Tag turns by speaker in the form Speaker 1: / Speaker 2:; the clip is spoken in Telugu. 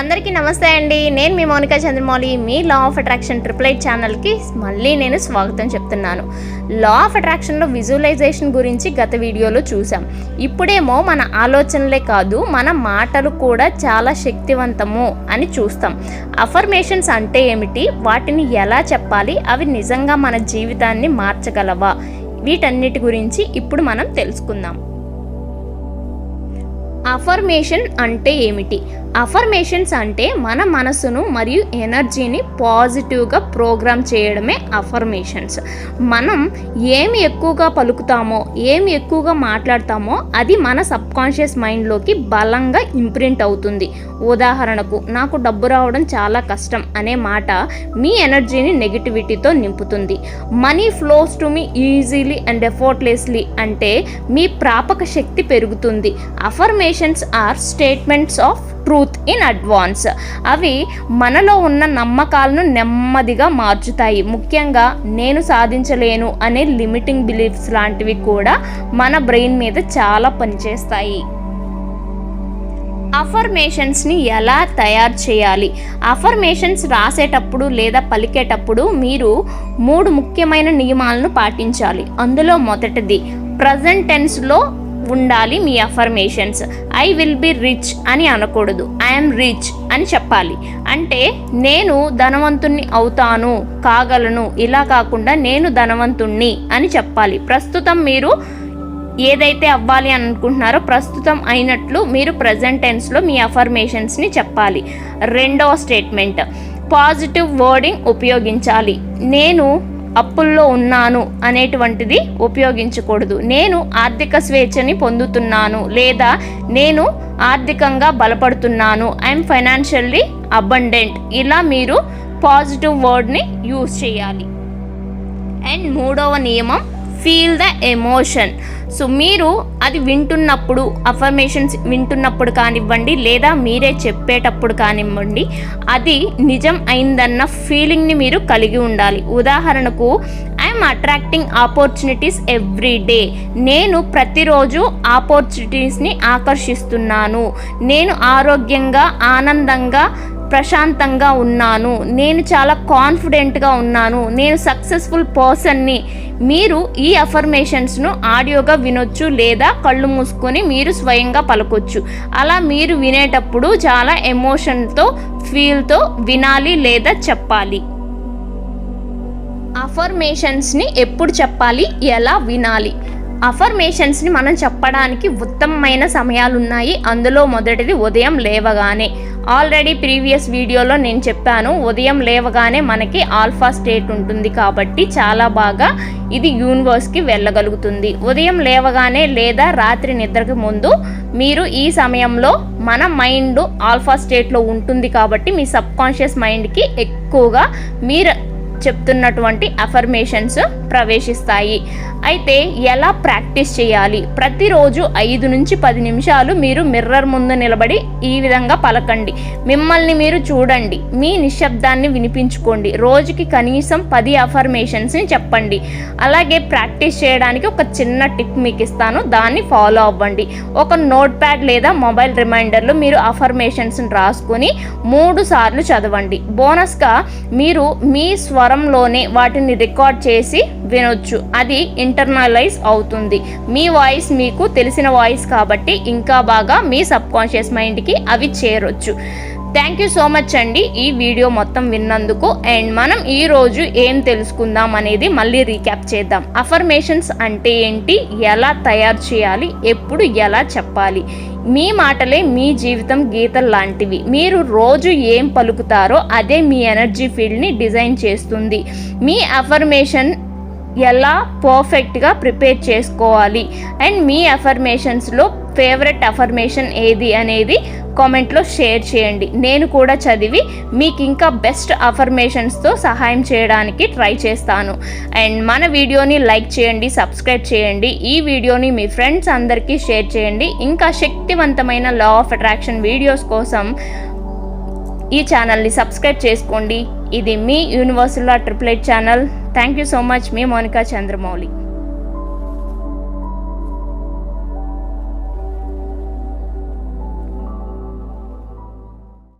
Speaker 1: అందరికీ నమస్తే అండి. నేను మీ మౌనిక చంద్రమౌళి. మీ law of attraction triple eight ఛానల్కి మళ్ళీ నేను స్వాగతం చెప్తున్నాను. లా ఆఫ్ అట్రాక్షన్లో విజువలైజేషన్ గురించి గత వీడియోలో చూసాం ఇప్పుడేమో మన ఆలోచనలే కాదు మన మాటలు కూడా చాలా శక్తివంతము అని చూస్తాం. అఫర్మేషన్స్ అంటే ఏమిటి? వాటిని ఎలా చెప్పాలి? అవి నిజంగా మన జీవితాన్ని మార్చగలవా? వీటన్నిటి గురించి ఇప్పుడు మనం తెలుసుకుందాం. అఫర్మేషన్ అంటే ఏమిటి? అఫర్మేషన్స్ అంటే మన మనసును మరియు ఎనర్జీని పాజిటివ్గా ప్రోగ్రామ్ చేయడమే అఫర్మేషన్స్ మనం ఏమి ఎక్కువగా పలుకుతామో ఏమి ఎక్కువగా మాట్లాడతామో అది మన సబ్కాన్షియస్ మైండ్లోకి బలంగా ఇంప్రింట్ అవుతుంది. ఉదాహరణకు నాకు డబ్బు రావడం చాలా కష్టం అనే మాట మీ ఎనర్జీని నెగిటివిటీతో నింపుతుంది. Money flows to me easily and effortlessly అంటే మీ ప్రాపక శక్తి పెరుగుతుంది. Affirmation affirmations are statements of truth in advance అవి మనలో ఉన్న నమ్మకాలను నెమ్మదిగా మార్చుతాయి. ముఖ్యంగా నేను సాధించలేను అనే లిమిటింగ్ బిలీఫ్స్ లాంటివి కూడా మన బ్రెయిన్ మీద చాలా పనిచేస్తాయి. అఫర్మేషన్స్ని ఎలా తయారు చేయాలి? అఫర్మేషన్స్ రాసేటప్పుడు లేదా పలికేటప్పుడు మీరు మూడు ముఖ్యమైన నియమాలను పాటించాలి. అందులో మొదటిది ప్రజెంట్ టెన్స్లో ఉండాలి మీ affirmations I will be rich అని అనకూడదు. ఐఎమ్ రిచ్ అని చెప్పాలి. అంటే నేను ధనవంతుణ్ణి అవుతాను కాగలను. ఇలా కాకుండా నేను ధనవంతుణ్ణి అని చెప్పాలి. ప్రస్తుతం మీరు ఏదైతే అవ్వాలి అని అనుకుంటున్నారో ప్రస్తుతం అయినట్లు మీరు ప్రజెంట్ టెన్స్లో మీ అఫర్మేషన్స్ని చెప్పాలి. రెండవ స్టేట్మెంట్ పాజిటివ్ వర్డింగ్ ఉపయోగించాలి. నేను అప్పుల్లో ఉన్నాను అనేటువంటిది ఉపయోగించకూడదు. నేను ఆర్థిక స్వేచ్ఛని పొందుతున్నాను లేదా నేను ఆర్థికంగా బలపడుతున్నాను. I'm financially abundant. ఇలా మీరు పాజిటివ్ వర్డ్ని యూజ్ చేయాలి. అండ్ మూడవ నియమం ఫీల్ ద ఎమోషన్. సో మీరు అది వింటున్నప్పుడు అఫర్మేషన్స్ వింటున్నప్పుడు కానివ్వండి లేదా మీరే చెప్పేటప్పుడు కానివ్వండి అది నిజం అయిందన్న ఫీలింగ్ని మీరు కలిగి ఉండాలి. ఉదాహరణకు I'm attracting opportunities every day నేను ప్రతిరోజు ఆపర్చునిటీస్ని ఆకర్షిస్తున్నాను. నేను ఆరోగ్యంగా ఆనందంగా ప్రశాంతంగా ఉన్నాను. నేను చాలా కాన్ఫిడెంట్గా ఉన్నాను. నేను సక్సెస్ఫుల్ పర్సన్ని. మీరు ఈ అఫర్మేషన్స్ను ఆడియోగా వినొచ్చు లేదా కళ్ళు మూసుకొని మీరు స్వయంగా పలకొచ్చు. అలా మీరు వినేటప్పుడు చాలా ఎమోషన్తో ఫీల్తో వినాలి లేదా చెప్పాలి. అఫర్మేషన్స్ని ఎప్పుడు చెప్పాలి? ఎలా వినాలి? అఫర్మేషన్స్ని మనం చెప్పడానికి ఉత్తమమైన సమయాలు ఉన్నాయి అందులో మొదటిది ఉదయం లేవగానే. ఆల్రెడీ ప్రీవియస్ వీడియోలో నేను చెప్పాను ఉదయం లేవగానే మనకి ఆల్ఫా స్టేట్ ఉంటుంది కాబట్టి చాలా బాగా ఇది యూనివర్స్కి వెళ్ళగలుగుతుంది. ఉదయం లేవగానే లేదా రాత్రి నిద్రకు ముందు మీరు ఈ సమయంలో మన మైండ్ ఆల్ఫా స్టేట్లో ఉంటుంది కాబట్టి మీ సబ్కాన్షియస్ మైండ్కి ఎక్కువగా మీరు చెప్తున్నటువంటి అఫర్మేషన్స్ ప్రవేశిస్తాయి. అయితే ఎలా ప్రాక్టీస్ చేయాలి? ప్రతిరోజు ఐదు నుంచి పది నిమిషాలు మీరు మిర్రర్ ముందు నిలబడి ఈ విధంగా పలకండి. మిమ్మల్ని మీరు చూడండి. మీ నిశ్శబ్దాన్ని వినిపించుకోండి. రోజుకి కనీసం పది అఫర్మేషన్స్ని చెప్పండి. అలాగే ప్రాక్టీస్ చేయడానికి ఒక చిన్న టిప్ మీకు ఇస్తాను. దాన్ని ఫాలో అవ్వండి. ఒక నోట్ ప్యాడ్ లేదా మొబైల్ రిమైండర్లు మీరు అఫర్మేషన్స్ని రాసుకొని మూడు సార్లు చదవండి. బోనస్గా మీరు మీ స్వ స్వరంలోనే వాటిని రికార్డ్ చేసి వినొచ్చు. అది ఇంటర్నలైజ్ అవుతుంది. మీ వాయిస్ మీకు తెలిసిన వాయిస్ కాబట్టి ఇంకా బాగా మీ సబ్కాన్షియస్ మైండ్కి అవి చేరొచ్చు. థ్యాంక్ యూ సో మచ్ అండి ఈ వీడియో మొత్తం విన్నందుకు. అండ్ మనం ఈరోజు ఏం తెలుసుకుందాం అనేది మళ్ళీ రీక్యాప్ చేద్దాం. అఫర్మేషన్స్ అంటే ఏంటి? ఎలా తయారు చేయాలి? ఎప్పుడు ఎలా చెప్పాలి? మీ మాటలే మీ జీవితం గీతలు లాంటివి. మీరు రోజు ఏం పలుకుతారో అదే మీ ఎనర్జీ ఫీల్డ్ని డిజైన్ చేస్తుంది. మీ అఫర్మేషన్ ఎలా పర్ఫెక్ట్గా ప్రిపేర్ చేసుకోవాలి? అండ్ మీ అఫర్మేషన్స్లో ఫేవరెట్ అఫర్మేషన్ ఏది అనేది కామెంట్లో షేర్ చేయండి. నేను కూడా చదివి మీకు ఇంకా బెస్ట్ అఫర్మేషన్స్తో సహాయం చేయడానికి ట్రై చేస్తాను. అండ్ మన వీడియోని లైక్ చేయండి సబ్స్క్రైబ్ చేయండి. ఈ వీడియోని మీ ఫ్రెండ్స్ అందరికీ షేర్ చేయండి. ఇంకా శక్తివంతమైన లా ఆఫ్ అట్రాక్షన్ వీడియోస్ కోసం ఈ ఛానల్ని సబ్స్క్రైబ్ చేసుకోండి. ఇది మీ universal triplet channel. Thank you so much. Me Monika Chandramouli.